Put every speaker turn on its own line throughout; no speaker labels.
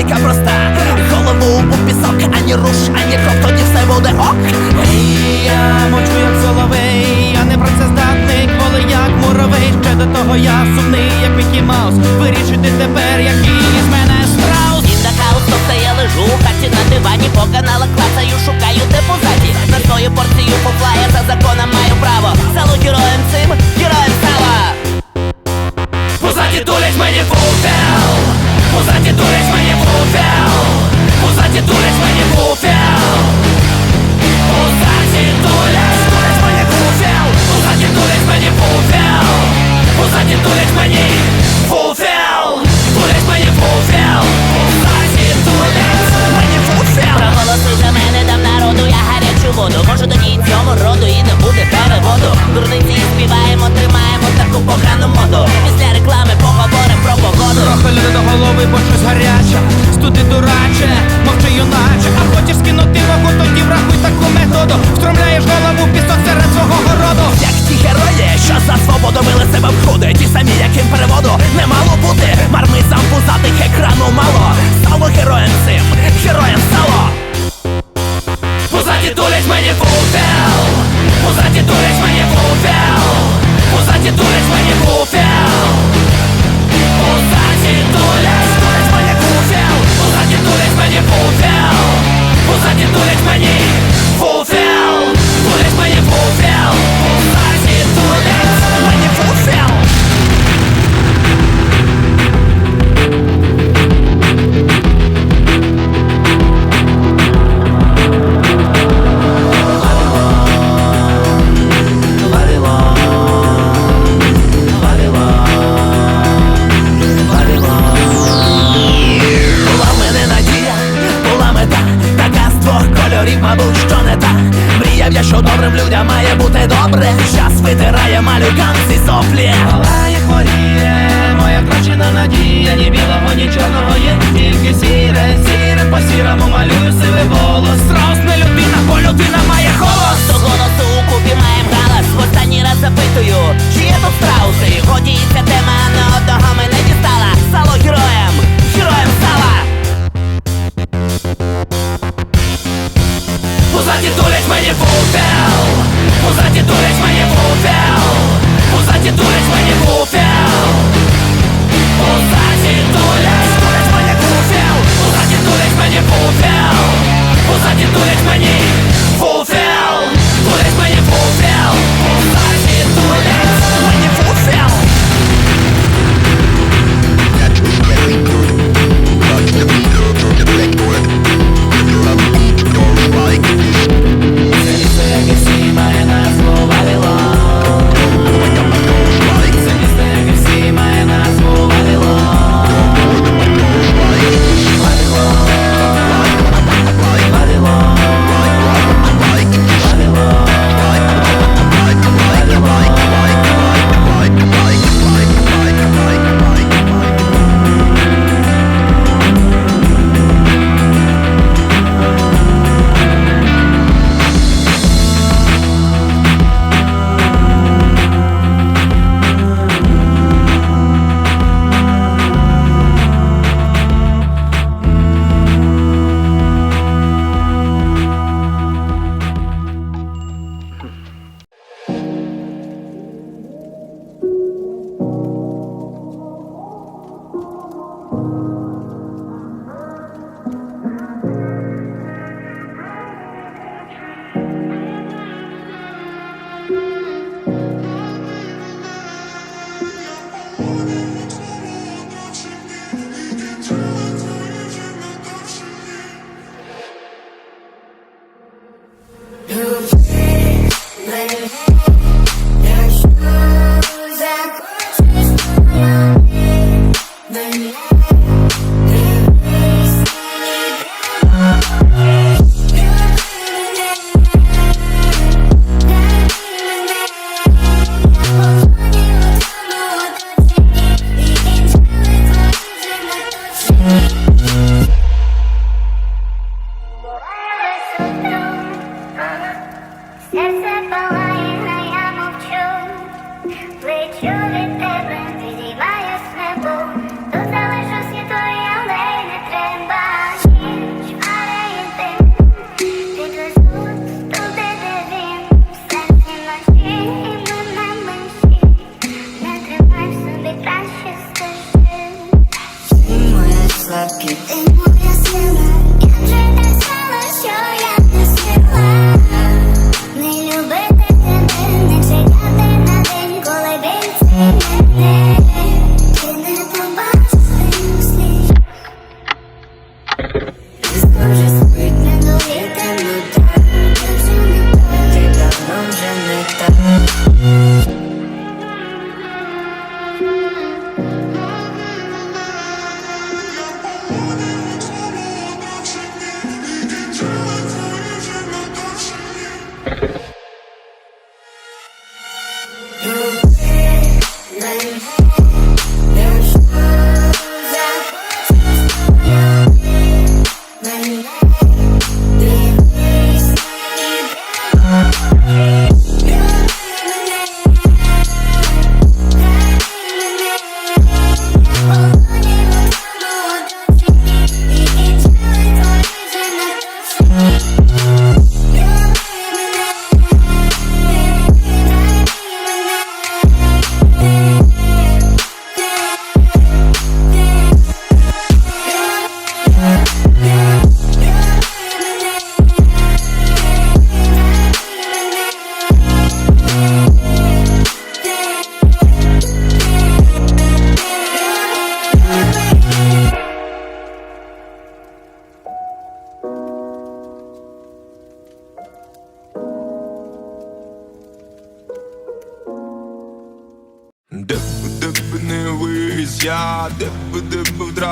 логіка проста.
Голову
у
пісок,
ані
руш,
ані кров, тоді все буде ок.
І Я мочу, як соловей, я не працездатний, коли як муравей. Ще до того я сумний, як Мікі Маус. Вирішити тепер, який із мене страус.
І на хаос, тобто я лежу у хаті на дивані, по каналах клацаю, шукаю де позаді. На свою порцію попла за законом маю право. Салу героєм цим, героєм стала
не. Мріяв я, що добрим людям має бути добре. Час витирає малюкам ці соплі.
Палає хворіє, моя втрачена надія, ні білого, ні чорного є тільки сіре, сіре, по сірому малюю сивий волос. Страус не людина, бо людина має голос.
До голосу у купі маєм галас В останній раз запитую, чи є тут страуси? Годі і ця тема на одного мене дістала Сало героєм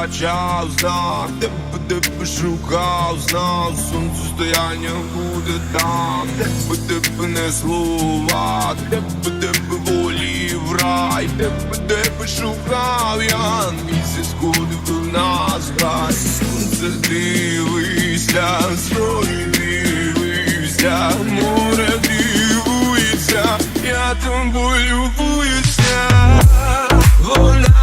втрачав знак, де б ти б шукав сонце стояння буде там, де б ти б не слова, де б ти б волі в рай, де б ти б шукав. Я, місяць куди нас край, сонце дивися, строї дивися, море дивується, я тобою любуюся, вона.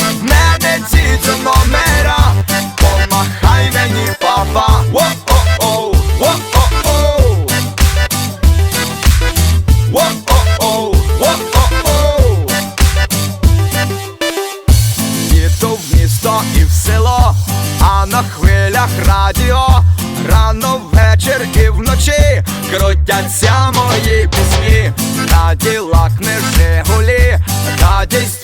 Мене decido номера, помахай мені, папа. О-о-о, о-о-о. О-о-о. Їду в місто і в село, а на хвилях радіо. Рано вечір і вночі крутяться мої пісні, на ділах не жигулі, радість.